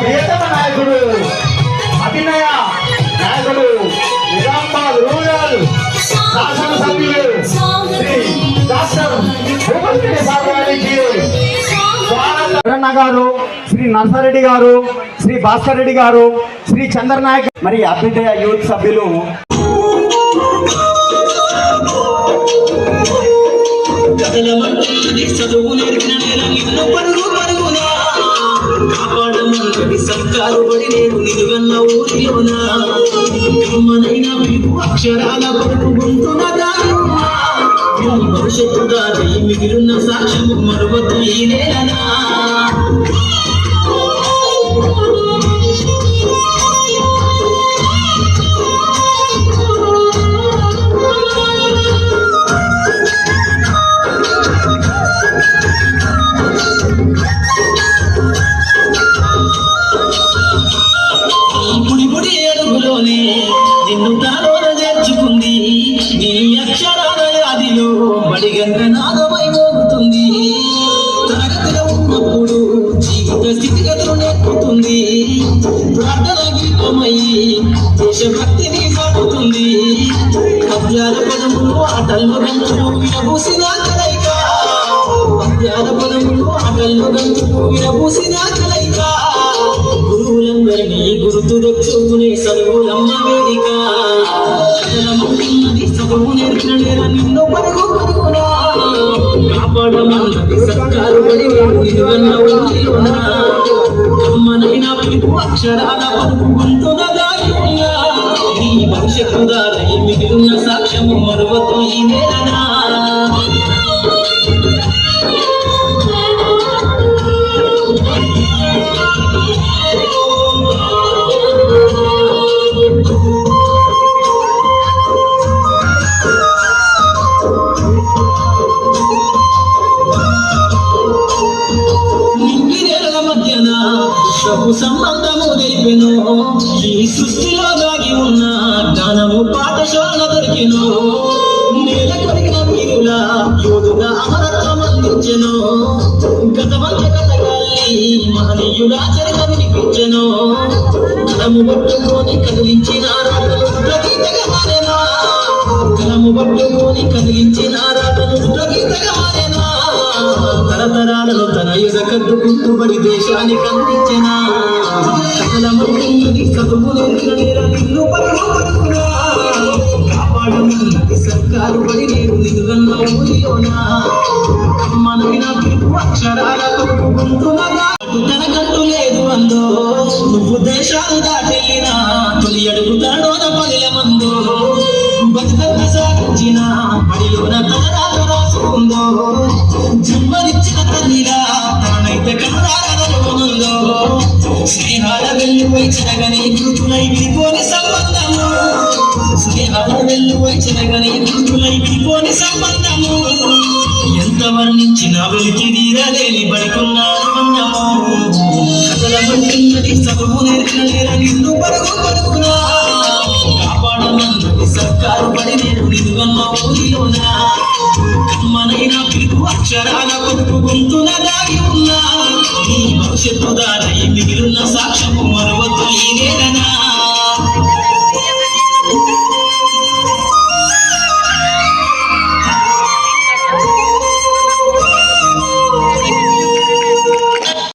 ప్రియతమ నాయకుడు అభినయ నాయకుడు నిజామాబాద్ రూరల్ శాసనసభ్యులు శ్రీ డాక్టర్ భూపతి సార్ గారికి గారు శ్రీ నర్సారెడ్డి గారు శ్రీ భాస్కర్ రెడ్డి గారు శ్రీ చంద్రనాయక్ మరి అభ్యుదయ యూత్ సభ్యులు కాపాడమంటుంది సర్కారు బడి నేను నిలువెల్ల ఊరిలోనా? అమ్మనైన పిలుపు అక్షరాల పరుగు గొంతున భవిష్యత్తు దారి మిగిలిన సాక్ష్యం మరువద్దు ఈ నేలనా? అక్షరాల అదిలో బడిగంట నాదమై మోగుతుంది. తరగతిలో ఉన్నప్పుడు జీవిత స్థితిగతులు నేర్పుతుంది. ప్రార్థన గీతమై దేశభక్తిని సాగుతుంది. పద్యాల పదములు ఆటల్లో గంతులు వినబూసిన కలయిక. పద్యాల పదములు ఆటల్లో గంతులు వినబూసిన కలయిక. గురువులందరినీ గుర్తు తెచ్చుకునే చదువులమ్మ వేదిక. కథలమన్నది చదువు నేర్పిన నేల నిన్ను పరుగు పరుగునా కాపాడమన్నది సర్కారు బడి నిలువన్న ఊరిలోనా అమ్మనైన పిలుపు అక్షరాల పలుకు గొంతున దాగి ఉన్నా నీ భవిష్యత్తు దారి మిగిలిన సాక్ష్యము మరువతో ఈ నేలనా? మధ్యన సబ్బు సంబంధము తెలిపెను. ఈ సృష్టిలో దాగి ఉన్న జ్ఞానము పాఠశాల దొరికెను. నేల కొరిగిన వీరుల అమరత్వం అందించెను. గతమంత కథగాలి మహనీయుల చరిత వినిపించెను. కలము పట్టుకొని కదిలించిన కలము పట్టుకొని కదిలించిన తరతరాలలో తన దేశానికి అందించిన సకల మంది చదువు కాపాడమన్నది సర్కారు బడి నేను నిలువన్న ఊరిలోనా అమ్మనైన అక్షరాల లేదు అందో నువ్వు దేశాలు దాటెళ్ళినా తొలి అడుగు తనలోన మందో బతుకంత సాగించిన పడిలోన వెళ్ళిపోయి చెరగని కృతులై సంబంధము. స్నేహాల సంబంధము. ఎంత వర్ణించిన వెలికి తీరలేని బడికున్నారు అన్నము. కథల పట్టినది చదువు నేర్పిన నేల నిన్ను పరుగు కాపాడమన్నది సర్కారు బడి నేను నిలువన్న ఊరిలోనా. అమ్మనైన పిలుపు అక్షరాల కొడుకు గొంతున దాగి ఉన్నా. నీ భవిష్యత్తు